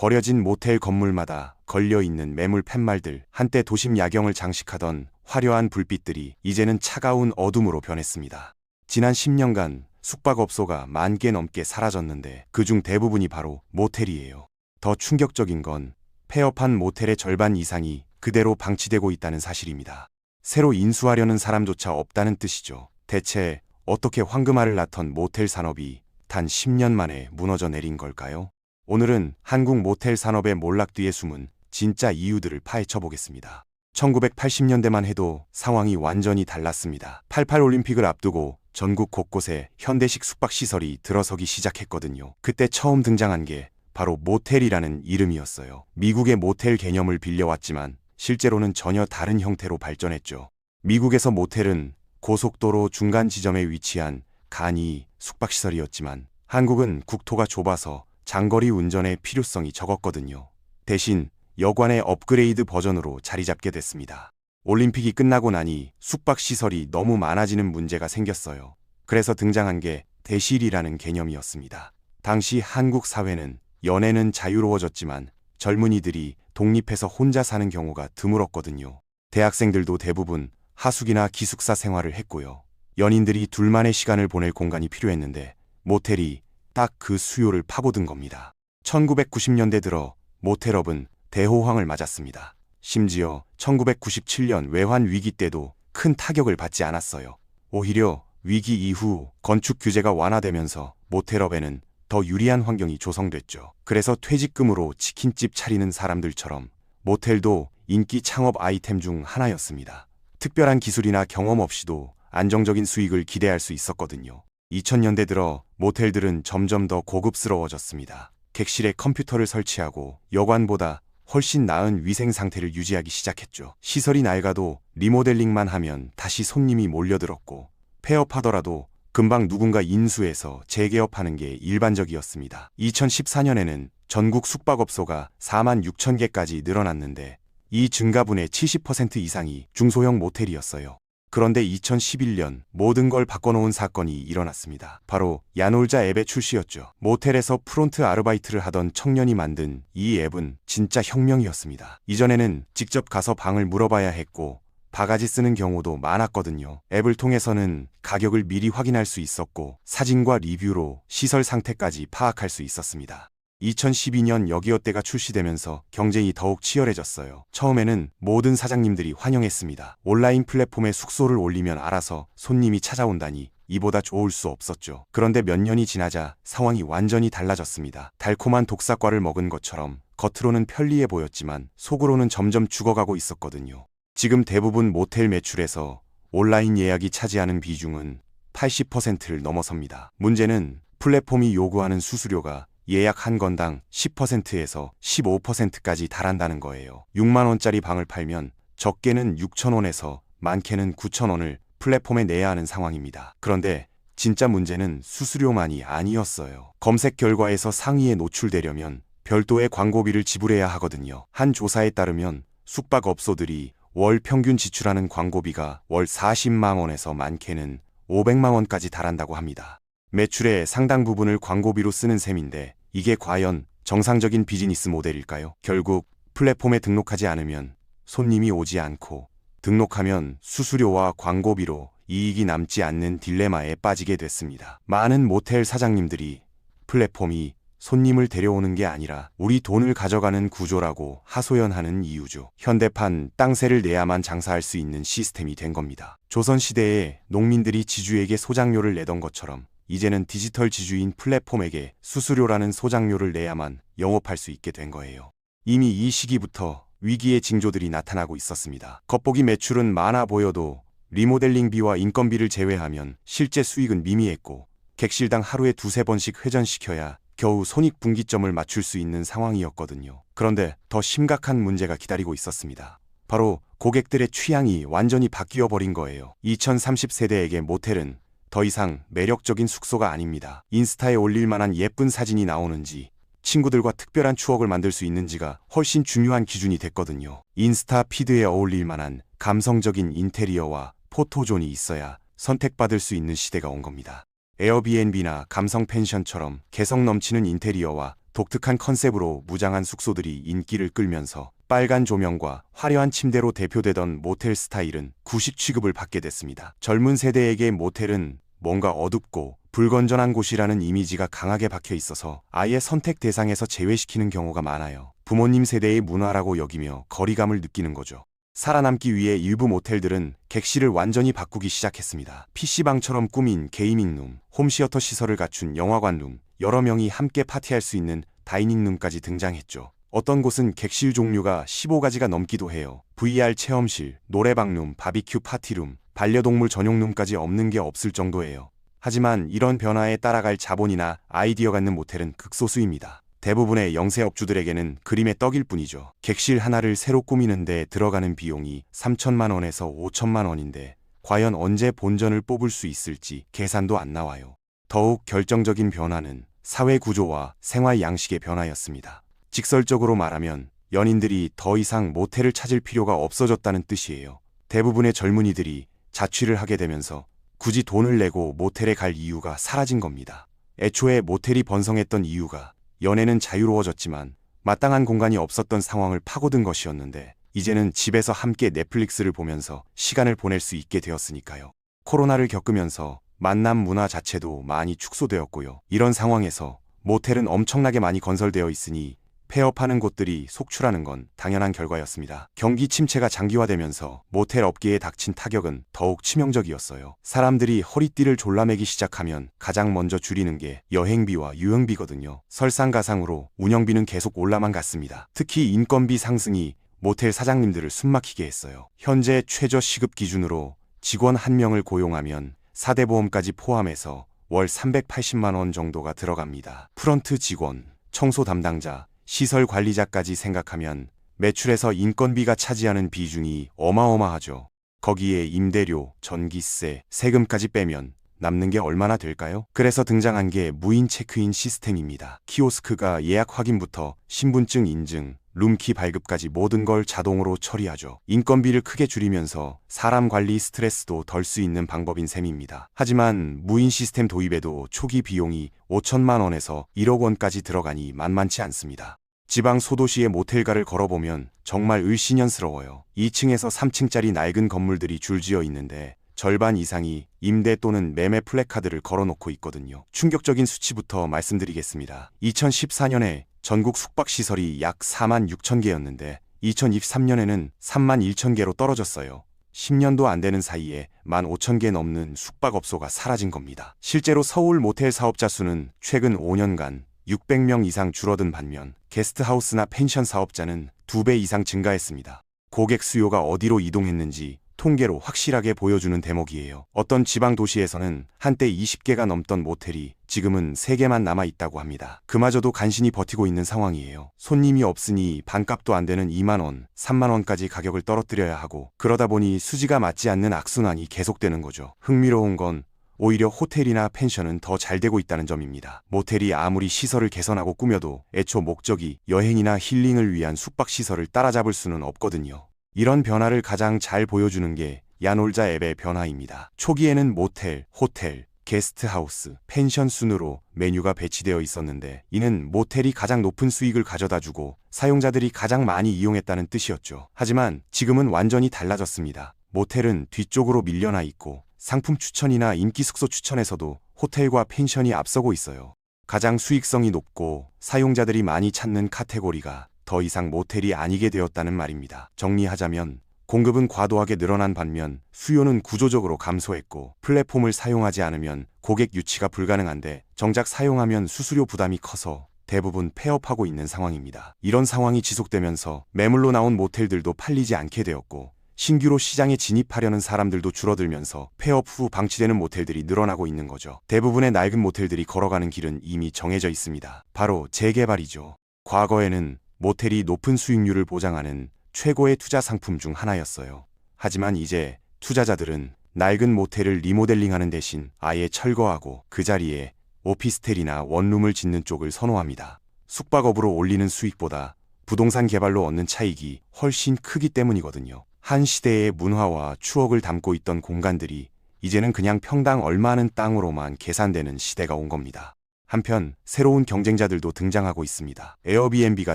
버려진 모텔 건물마다 걸려 있는 매물 팻말들, 한때 도심 야경을 장식하던 화려한 불빛들이 이제는 차가운 어둠으로 변했습니다. 지난 10년간 숙박업소가 만 개 넘게 사라졌는데 그중 대부분이 바로 모텔이에요. 더 충격적인 건 폐업한 모텔의 절반 이상이 그대로 방치되고 있다는 사실입니다. 새로 인수하려는 사람조차 없다는 뜻이죠. 대체 어떻게 황금알을 낳던 모텔 산업이 단 10년 만에 무너져 내린 걸까요? 오늘은 한국 모텔 산업의 몰락 뒤에 숨은 진짜 이유들을 파헤쳐 보겠습니다. 1980년대만 해도 상황이 완전히 달랐습니다. 88 올림픽을 앞두고 전국 곳곳에 현대식 숙박시설이 들어서기 시작했거든요. 그때 처음 등장한 게 바로 모텔이라는 이름이었어요. 미국의 모텔 개념을 빌려왔지만 실제로는 전혀 다른 형태로 발전했죠. 미국에서 모텔은 고속도로 중간 지점에 위치한 간이 숙박시설이었지만 한국은 국토가 좁아서 장거리 운전의 필요성이 적었거든요. 대신 여관의 업그레이드 버전으로 자리 잡게 됐습니다. 올림픽이 끝나고 나니 숙박시설이 너무 많아지는 문제가 생겼어요. 그래서 등장한 게 대실이라는 개념이었습니다. 당시 한국 사회는 연애는 자유로워졌지만 젊은이들이 독립해서 혼자 사는 경우가 드물었거든요. 대학생들도 대부분 하숙이나 기숙사 생활을 했고요. 연인들이 둘만의 시간을 보낼 공간이 필요했는데 모텔이 딱 그 수요를 파고든 겁니다. 1990년대 들어 모텔업은 대호황을 맞았습니다. 심지어 1997년 외환 위기 때도 큰 타격을 받지 않았어요. 오히려 위기 이후 건축 규제가 완화되면서 모텔업에는 더 유리한 환경이 조성됐죠. 그래서 퇴직금으로 치킨집 차리는 사람들처럼 모텔도 인기 창업 아이템 중 하나였습니다. 특별한 기술이나 경험 없이도 안정적인 수익을 기대할 수 있었거든요. 2000년대 들어 모텔들은 점점 더 고급스러워졌습니다. 객실에 컴퓨터를 설치하고 여관보다 훨씬 나은 위생 상태를 유지하기 시작했죠. 시설이 낡아도 리모델링만 하면 다시 손님이 몰려들었고 폐업하더라도 금방 누군가 인수해서 재개업하는 게 일반적이었습니다. 2014년에는 전국 숙박업소가 4만 6천 개까지 늘어났는데 이 증가분의 70% 이상이 중소형 모텔이었어요. 그런데 2011년 모든 걸 바꿔놓은 사건이 일어났습니다. 바로 야놀자 앱의 출시였죠. 모텔에서 프론트 아르바이트를 하던 청년이 만든 이 앱은 진짜 혁명이었습니다. 이전에는 직접 가서 방을 물어봐야 했고 바가지 쓰는 경우도 많았거든요. 앱을 통해서는 가격을 미리 확인할 수 있었고 사진과 리뷰로 시설 상태까지 파악할 수 있었습니다. 2012년 여기어때가 출시되면서 경쟁이 더욱 치열해졌어요. 처음에는 모든 사장님들이 환영했습니다. 온라인 플랫폼에 숙소를 올리면 알아서 손님이 찾아온다니 이보다 좋을 수 없었죠. 그런데 몇 년이 지나자 상황이 완전히 달라졌습니다. 달콤한 독사과를 먹은 것처럼 겉으로는 편리해 보였지만 속으로는 점점 죽어가고 있었거든요. 지금 대부분 모텔 매출에서 온라인 예약이 차지하는 비중은 80%를 넘어섭니다. 문제는 플랫폼이 요구하는 수수료가 예약 한 건당 10%에서 15%까지 달한다는 거예요. 6만원짜리 방을 팔면 적게는 6천원에서 많게는 9천원을 플랫폼에 내야 하는 상황입니다. 그런데 진짜 문제는 수수료만이 아니었어요. 검색 결과에서 상위에 노출되려면 별도의 광고비를 지불해야 하거든요. 한 조사에 따르면 숙박업소들이 월 평균 지출하는 광고비가 월 40만원에서 많게는 500만원까지 달한다고 합니다. 매출의 상당 부분을 광고비로 쓰는 셈인데 이게 과연 정상적인 비즈니스 모델일까요? 결국 플랫폼에 등록하지 않으면 손님이 오지 않고 등록하면 수수료와 광고비로 이익이 남지 않는 딜레마에 빠지게 됐습니다. 많은 모텔 사장님들이 플랫폼이 손님을 데려오는 게 아니라 우리 돈을 가져가는 구조라고 하소연하는 이유죠. 현대판 땅세를 내야만 장사할 수 있는 시스템이 된 겁니다. 조선시대에 농민들이 지주에게 소장료를 내던 것처럼 이제는 디지털 지주인 플랫폼에게 수수료라는 소장료를 내야만 영업할 수 있게 된 거예요. 이미 이 시기부터 위기의 징조들이 나타나고 있었습니다. 겉보기 매출은 많아 보여도 리모델링비와 인건비를 제외하면 실제 수익은 미미했고 객실당 하루에 두세 번씩 회전시켜야 겨우 손익분기점을 맞출 수 있는 상황이었거든요. 그런데 더 심각한 문제가 기다리고 있었습니다. 바로 고객들의 취향이 완전히 바뀌어 버린 거예요. 2030세대에게 모텔은 더 이상 매력적인 숙소가 아닙니다. 인스타에 올릴 만한 예쁜 사진이 나오는지 친구들과 특별한 추억을 만들 수 있는지가 훨씬 중요한 기준이 됐거든요. 인스타 피드에 어울릴 만한 감성적인 인테리어와 포토존이 있어야 선택받을 수 있는 시대가 온 겁니다. 에어비앤비나 감성 펜션처럼 개성 넘치는 인테리어와 독특한 컨셉으로 무장한 숙소들이 인기를 끌면서 빨간 조명과 화려한 침대로 대표되던 모텔 스타일은 구식 취급을 받게 됐습니다. 젊은 세대에게 모텔은 뭔가 어둡고 불건전한 곳이라는 이미지가 강하게 박혀 있어서 아예 선택 대상에서 제외시키는 경우가 많아요. 부모님 세대의 문화라고 여기며 거리감을 느끼는 거죠. 살아남기 위해 일부 모텔들은 객실을 완전히 바꾸기 시작했습니다. PC방처럼 꾸민 게이밍 룸, 홈시어터 시설을 갖춘 영화관 룸, 여러 명이 함께 파티할 수 있는 다이닝 룸까지 등장했죠. 어떤 곳은 객실 종류가 15가지가 넘기도 해요. VR 체험실, 노래방룸, 바비큐 파티룸, 반려동물 전용룸까지 없는 게 없을 정도예요. 하지만 이런 변화에 따라갈 자본이나 아이디어 갖는 모텔은 극소수입니다. 대부분의 영세업주들에게는 그림의 떡일 뿐이죠. 객실 하나를 새로 꾸미는데 들어가는 비용이 3천만 원에서 5천만 원인데 과연 언제 본전을 뽑을 수 있을지 계산도 안 나와요. 더욱 결정적인 변화는 사회 구조와 생활 양식의 변화였습니다. 직설적으로 말하면 연인들이 더 이상 모텔을 찾을 필요가 없어졌다는 뜻이에요. 대부분의 젊은이들이 자취를 하게 되면서 굳이 돈을 내고 모텔에 갈 이유가 사라진 겁니다. 애초에 모텔이 번성했던 이유가 연애는 자유로워졌지만 마땅한 공간이 없었던 상황을 파고든 것이었는데 이제는 집에서 함께 넷플릭스를 보면서 시간을 보낼 수 있게 되었으니까요. 코로나를 겪으면서 만남 문화 자체도 많이 축소되었고요. 이런 상황에서 모텔은 엄청나게 많이 건설되어 있으니 폐업하는 곳들이 속출하는 건 당연한 결과였습니다. 경기 침체가 장기화되면서 모텔 업계에 닥친 타격은 더욱 치명적이었어요. 사람들이 허리띠를 졸라매기 시작하면 가장 먼저 줄이는 게 여행비와 유흥비거든요. 설상가상으로 운영비는 계속 올라만 갔습니다. 특히 인건비 상승이 모텔 사장님들을 숨막히게 했어요. 현재 최저 시급 기준으로 직원 한 명을 고용하면 4대 보험까지 포함해서 월 380만 원 정도가 들어갑니다. 프런트 직원, 청소 담당자, 시설 관리자까지 생각하면 매출에서 인건비가 차지하는 비중이 어마어마하죠. 거기에 임대료, 전기세, 세금까지 빼면 남는 게 얼마나 될까요? 그래서 등장한 게 무인 체크인 시스템입니다. 키오스크가 예약 확인부터 신분증 인증, 룸키 발급까지 모든 걸 자동으로 처리하죠. 인건비를 크게 줄이면서 사람 관리 스트레스도 덜 수 있는 방법인 셈입니다. 하지만 무인 시스템 도입에도 초기 비용이 5천만 원에서 1억 원까지 들어가니 만만치 않습니다. 지방 소도시의 모텔가를 걸어보면 정말 을씨년스러워요. 2층에서 3층짜리 낡은 건물들이 줄지어 있는데 절반 이상이 임대 또는 매매 플래카드를 걸어놓고 있거든요. 충격적인 수치부터 말씀드리겠습니다. 2014년에 전국 숙박시설이 약 4만 6천 개였는데 2023년에는 3만 1천 개로 떨어졌어요. 10년도 안 되는 사이에 1만 5천 개 넘는 숙박업소가 사라진 겁니다. 실제로 서울 모텔 사업자 수는 최근 5년간 600명 이상 줄어든 반면 게스트하우스나 펜션 사업자는 2배 이상 증가했습니다. 고객 수요가 어디로 이동했는지 통계로 확실하게 보여주는 대목이에요. 어떤 지방 도시에서는 한때 20개가 넘던 모텔이 지금은 3개만 남아 있다고 합니다. 그마저도 간신히 버티고 있는 상황이에요. 손님이 없으니 반값도 안 되는 2만원, 3만원까지 가격을 떨어뜨려야 하고 그러다 보니 수지가 맞지 않는 악순환이 계속되는 거죠. 흥미로운 건 오히려 호텔이나 펜션은 더 잘 되고 있다는 점입니다. 모텔이 아무리 시설을 개선하고 꾸며도 애초 목적이 여행이나 힐링을 위한 숙박시설을 따라잡을 수는 없거든요. 이런 변화를 가장 잘 보여주는 게 야놀자 앱의 변화입니다. 초기에는 모텔, 호텔, 게스트하우스, 펜션 순으로 메뉴가 배치되어 있었는데 이는 모텔이 가장 높은 수익을 가져다 주고 사용자들이 가장 많이 이용했다는 뜻이었죠. 하지만 지금은 완전히 달라졌습니다. 모텔은 뒤쪽으로 밀려나 있고 상품 추천이나 인기 숙소 추천에서도 호텔과 펜션이 앞서고 있어요. 가장 수익성이 높고 사용자들이 많이 찾는 카테고리가 더 이상 모텔이 아니게 되었다는 말입니다. 정리하자면 공급은 과도하게 늘어난 반면 수요는 구조적으로 감소했고 플랫폼을 사용하지 않으면 고객 유치가 불가능한데 정작 사용하면 수수료 부담이 커서 대부분 폐업하고 있는 상황입니다. 이런 상황이 지속되면서 매물로 나온 모텔들도 팔리지 않게 되었고 신규로 시장에 진입하려는 사람들도 줄어들면서 폐업 후 방치되는 모텔들이 늘어나고 있는 거죠. 대부분의 낡은 모텔들이 걸어가는 길은 이미 정해져 있습니다. 바로 재개발이죠. 과거에는 모텔이 높은 수익률을 보장하는 최고의 투자 상품 중 하나였어요. 하지만 이제 투자자들은 낡은 모텔을 리모델링하는 대신 아예 철거하고 그 자리에 오피스텔이나 원룸을 짓는 쪽을 선호합니다. 숙박업으로 올리는 수익보다 부동산 개발로 얻는 차익이 훨씬 크기 때문이거든요. 한 시대의 문화와 추억을 담고 있던 공간들이 이제는 그냥 평당 얼마는 땅으로만 계산되는 시대가 온 겁니다. 한편 새로운 경쟁자들도 등장하고 있습니다. 에어비앤비가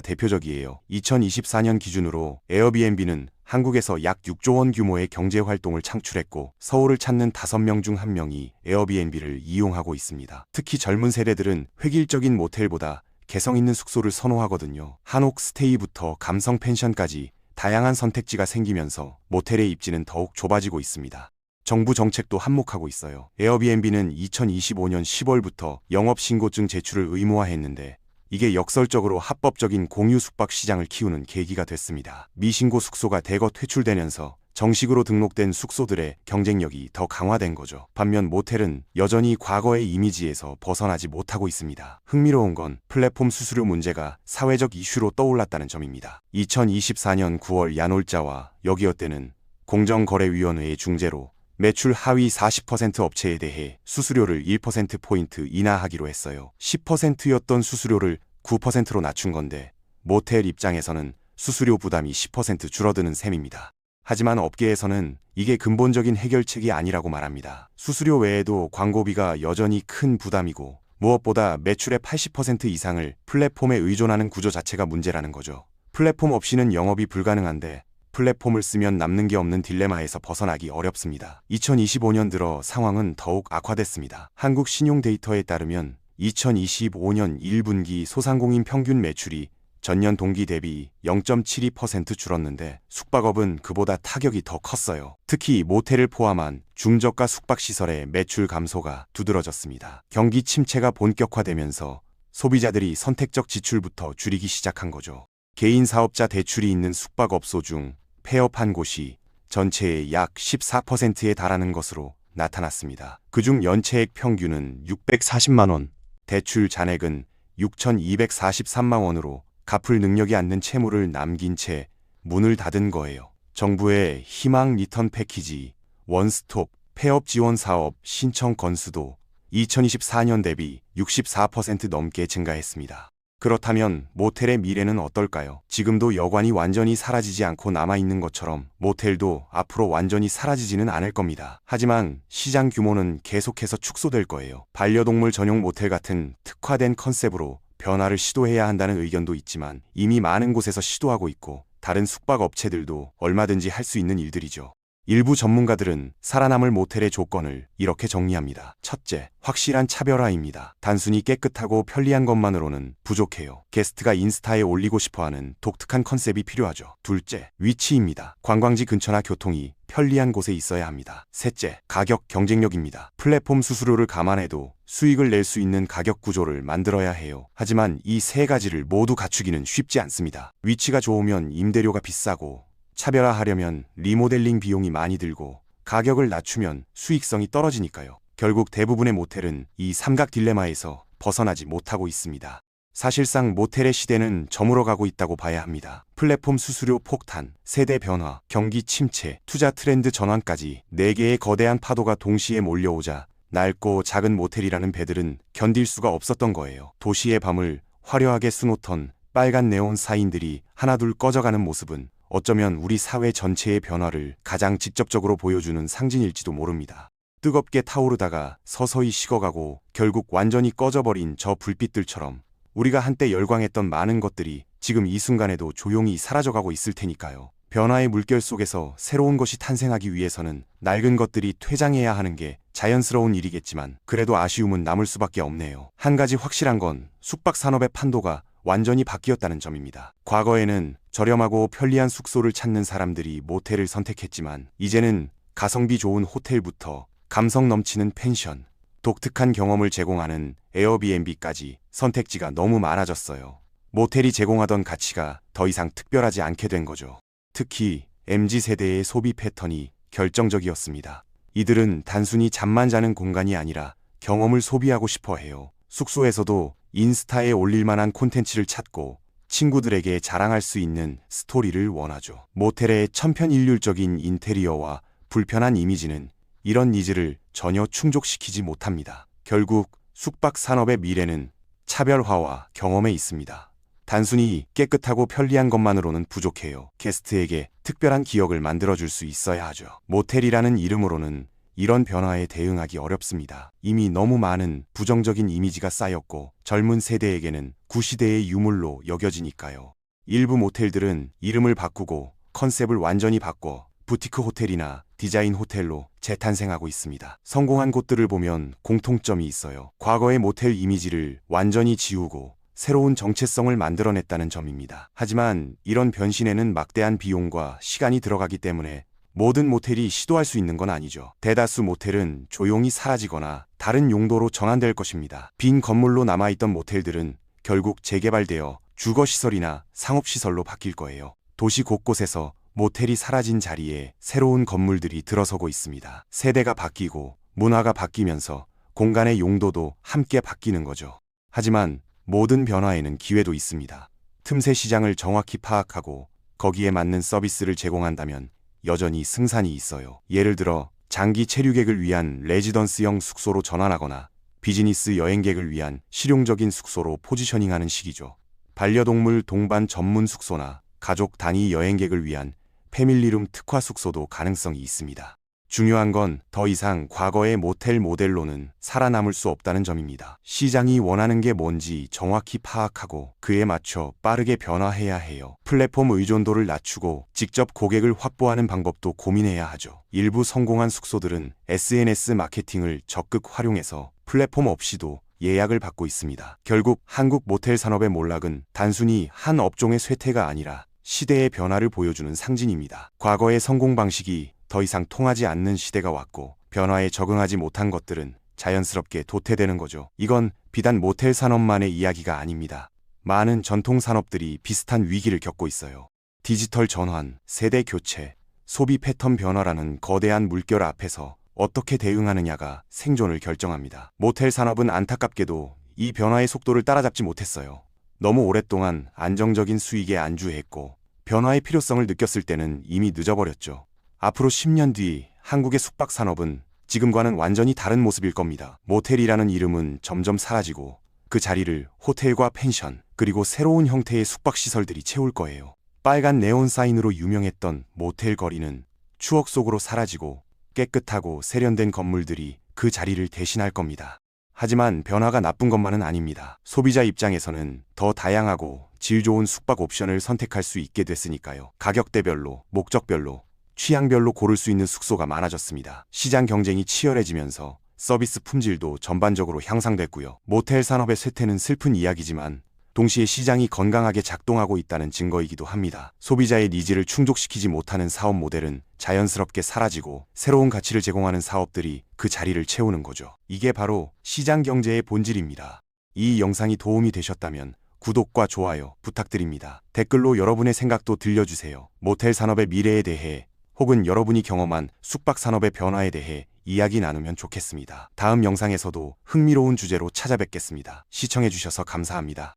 대표적이에요. 2024년 기준으로 에어비앤비는 한국에서 약 6조 원 규모의 경제 활동을 창출했고 서울을 찾는 5명 중 1명이 에어비앤비를 이용하고 있습니다. 특히 젊은 세대들은 획일적인 모텔보다 개성 있는 숙소를 선호하거든요. 한옥 스테이부터 감성 펜션까지 다양한 선택지가 생기면서 모텔의 입지는 더욱 좁아지고 있습니다. 정부 정책도 한몫하고 있어요. 에어비앤비는 2025년 10월부터 영업신고증 제출을 의무화했는데 이게 역설적으로 합법적인 공유 숙박 시장을 키우는 계기가 됐습니다. 미신고 숙소가 대거 퇴출되면서 정식으로 등록된 숙소들의 경쟁력이 더 강화된 거죠. 반면 모텔은 여전히 과거의 이미지에서 벗어나지 못하고 있습니다. 흥미로운 건 플랫폼 수수료 문제가 사회적 이슈로 떠올랐다는 점입니다. 2024년 9월 야놀자와 여기어때는 공정거래위원회의 중재로 매출 하위 40% 업체에 대해 수수료를 1%포인트 인하하기로 했어요. 10%였던 수수료를 9%로 낮춘 건데 모텔 입장에서는 수수료 부담이 10% 줄어드는 셈입니다. 하지만 업계에서는 이게 근본적인 해결책이 아니라고 말합니다. 수수료 외에도 광고비가 여전히 큰 부담이고 무엇보다 매출의 80% 이상을 플랫폼에 의존하는 구조 자체가 문제라는 거죠. 플랫폼 없이는 영업이 불가능한데 플랫폼을 쓰면 남는 게 없는 딜레마에서 벗어나기 어렵습니다. 2025년 들어 상황은 더욱 악화됐습니다. 한국 신용 데이터에 따르면 2025년 1분기 소상공인 평균 매출이 전년 동기 대비 0.72% 줄었는데 숙박업은 그보다 타격이 더 컸어요. 특히 모텔을 포함한 중저가 숙박시설의 매출 감소가 두드러졌습니다. 경기 침체가 본격화되면서 소비자들이 선택적 지출부터 줄이기 시작한 거죠. 개인 사업자 대출이 있는 숙박업소 중 폐업한 곳이 전체의 약 14%에 달하는 것으로 나타났습니다. 그중 연체액 평균은 640만 원, 대출 잔액은 6,243만 원으로 갚을 능력이 않는 채무를 남긴 채 문을 닫은 거예요. 정부의 희망 리턴 패키지, 원스톱, 폐업 지원 사업 신청 건수도 2024년 대비 64% 넘게 증가했습니다. 그렇다면 모텔의 미래는 어떨까요? 지금도 여관이 완전히 사라지지 않고 남아있는 것처럼 모텔도 앞으로 완전히 사라지지는 않을 겁니다. 하지만 시장 규모는 계속해서 축소될 거예요. 반려동물 전용 모텔 같은 특화된 컨셉으로 변화를 시도해야 한다는 의견도 있지만 이미 많은 곳에서 시도하고 있고 다른 숙박 업체들도 얼마든지 할 수 있는 일들이죠. 일부 전문가들은 살아남을 모텔의 조건을 이렇게 정리합니다. 첫째, 확실한 차별화입니다. 단순히 깨끗하고 편리한 것만으로는 부족해요. 게스트가 인스타에 올리고 싶어 하는 독특한 컨셉이 필요하죠. 둘째, 위치입니다. 관광지 근처나 교통이 편리한 곳에 있어야 합니다. 셋째, 가격 경쟁력입니다. 플랫폼 수수료를 감안해도 수익을 낼 수 있는 가격 구조를 만들어야 해요. 하지만 이 세 가지를 모두 갖추기는 쉽지 않습니다. 위치가 좋으면 임대료가 비싸고 차별화하려면 리모델링 비용이 많이 들고 가격을 낮추면 수익성이 떨어지니까요. 결국 대부분의 모텔은 이 삼각 딜레마에서 벗어나지 못하고 있습니다. 사실상 모텔의 시대는 저물어가고 있다고 봐야 합니다. 플랫폼 수수료 폭탄, 세대 변화, 경기 침체, 투자 트렌드 전환까지 4개의 거대한 파도가 동시에 몰려오자 낡고 작은 모텔이라는 배들은 견딜 수가 없었던 거예요. 도시의 밤을 화려하게 수놓던 빨간 네온 사인들이 하나둘 꺼져가는 모습은 어쩌면 우리 사회 전체의 변화를 가장 직접적으로 보여주는 상징일지도 모릅니다. 뜨겁게 타오르다가 서서히 식어가고 결국 완전히 꺼져버린 저 불빛들처럼 우리가 한때 열광했던 많은 것들이 지금 이 순간에도 조용히 사라져가고 있을 테니까요. 변화의 물결 속에서 새로운 것이 탄생하기 위해서는 낡은 것들이 퇴장해야 하는 게 자연스러운 일이겠지만 그래도 아쉬움은 남을 수밖에 없네요. 한 가지 확실한 건 숙박 산업의 판도가 완전히 바뀌었다는 점입니다. 과거에는 저렴하고 편리한 숙소를 찾는 사람들이 모텔을 선택했지만 이제는 가성비 좋은 호텔부터 감성 넘치는 펜션, 독특한 경험을 제공하는 에어비앤비까지 선택지가 너무 많아졌어요. 모텔이 제공하던 가치가 더 이상 특별하지 않게 된 거죠. 특히 MZ세대의 소비 패턴이 결정적이었습니다. 이들은 단순히 잠만 자는 공간이 아니라 경험을 소비하고 싶어 해요. 숙소에서도 인스타에 올릴 만한 콘텐츠를 찾고 친구들에게 자랑할 수 있는 스토리를 원하죠. 모텔의 천편일률적인 인테리어와 불편한 이미지는 이런 니즈를 전혀 충족시키지 못합니다. 결국 숙박 산업의 미래는 차별화와 경험에 있습니다. 단순히 깨끗하고 편리한 것만으로는 부족해요. 게스트에게 특별한 기억을 만들어줄 수 있어야 하죠. 모텔이라는 이름으로는 이런 변화에 대응하기 어렵습니다. 이미 너무 많은 부정적인 이미지가 쌓였고 젊은 세대에게는 구시대의 유물로 여겨지니까요. 일부 모텔들은 이름을 바꾸고 컨셉을 완전히 바꿔 부티크 호텔이나 디자인 호텔로 재탄생하고 있습니다. 성공한 곳들을 보면 공통점이 있어요. 과거의 모텔 이미지를 완전히 지우고 새로운 정체성을 만들어냈다는 점입니다. 하지만 이런 변신에는 막대한 비용과 시간이 들어가기 때문에 모든 모텔이 시도할 수 있는 건 아니죠. 대다수 모텔은 조용히 사라지거나 다른 용도로 전환될 것입니다. 빈 건물로 남아있던 모텔들은 결국 재개발되어 주거시설이나 상업시설로 바뀔 거예요. 도시 곳곳에서 모텔이 사라진 자리에 새로운 건물들이 들어서고 있습니다. 세대가 바뀌고 문화가 바뀌면서 공간의 용도도 함께 바뀌는 거죠. 하지만 모든 변화에는 기회도 있습니다. 틈새 시장을 정확히 파악하고 거기에 맞는 서비스를 제공한다면 여전히 승산이 있어요. 예를 들어 장기 체류객을 위한 레지던스형 숙소로 전환하거나 비즈니스 여행객을 위한 실용적인 숙소로 포지셔닝하는 식이죠. 반려동물 동반 전문 숙소나 가족 단위 여행객을 위한 패밀리룸 특화 숙소도 가능성이 있습니다. 중요한 건 더 이상 과거의 모텔 모델로는 살아남을 수 없다는 점입니다. 시장이 원하는 게 뭔지 정확히 파악하고 그에 맞춰 빠르게 변화해야 해요. 플랫폼 의존도를 낮추고 직접 고객을 확보하는 방법도 고민해야 하죠. 일부 성공한 숙소들은 SNS 마케팅을 적극 활용해서 플랫폼 없이도 예약을 받고 있습니다. 결국 한국 모텔 산업의 몰락은 단순히 한 업종의 쇠퇴가 아니라 시대의 변화를 보여주는 상징입니다. 과거의 성공 방식이 더 이상 통하지 않는 시대가 왔고 변화에 적응하지 못한 것들은 자연스럽게 도태되는 거죠. 이건 비단 모텔 산업만의 이야기가 아닙니다. 많은 전통 산업들이 비슷한 위기를 겪고 있어요. 디지털 전환, 세대 교체, 소비 패턴 변화라는 거대한 물결 앞에서 어떻게 대응하느냐가 생존을 결정합니다. 모텔 산업은 안타깝게도 이 변화의 속도를 따라잡지 못했어요. 너무 오랫동안 안정적인 수익에 안주했고 변화의 필요성을 느꼈을 때는 이미 늦어버렸죠. 앞으로 10년 뒤 한국의 숙박 산업은 지금과는 완전히 다른 모습일 겁니다. 모텔이라는 이름은 점점 사라지고 그 자리를 호텔과 펜션 그리고 새로운 형태의 숙박 시설들이 채울 거예요. 빨간 네온 사인으로 유명했던 모텔 거리는 추억 속으로 사라지고 깨끗하고 세련된 건물들이 그 자리를 대신할 겁니다. 하지만 변화가 나쁜 것만은 아닙니다. 소비자 입장에서는 더 다양하고 질 좋은 숙박 옵션을 선택할 수 있게 됐으니까요. 가격대별로, 목적별로, 취향별로 고를 수 있는 숙소가 많아졌습니다. 시장 경쟁이 치열해지면서 서비스 품질도 전반적으로 향상됐고요. 모텔 산업의 쇠퇴는 슬픈 이야기지만 동시에 시장이 건강하게 작동하고 있다는 증거이기도 합니다. 소비자의 니즈를 충족시키지 못하는 사업 모델은 자연스럽게 사라지고 새로운 가치를 제공하는 사업들이 그 자리를 채우는 거죠. 이게 바로 시장 경제의 본질입니다. 이 영상이 도움이 되셨다면 구독과 좋아요 부탁드립니다. 댓글로 여러분의 생각도 들려주세요. 모텔 산업의 미래에 대해 혹은 여러분이 경험한 숙박 산업의 변화에 대해 이야기 나누면 좋겠습니다. 다음 영상에서도 흥미로운 주제로 찾아뵙겠습니다. 시청해주셔서 감사합니다.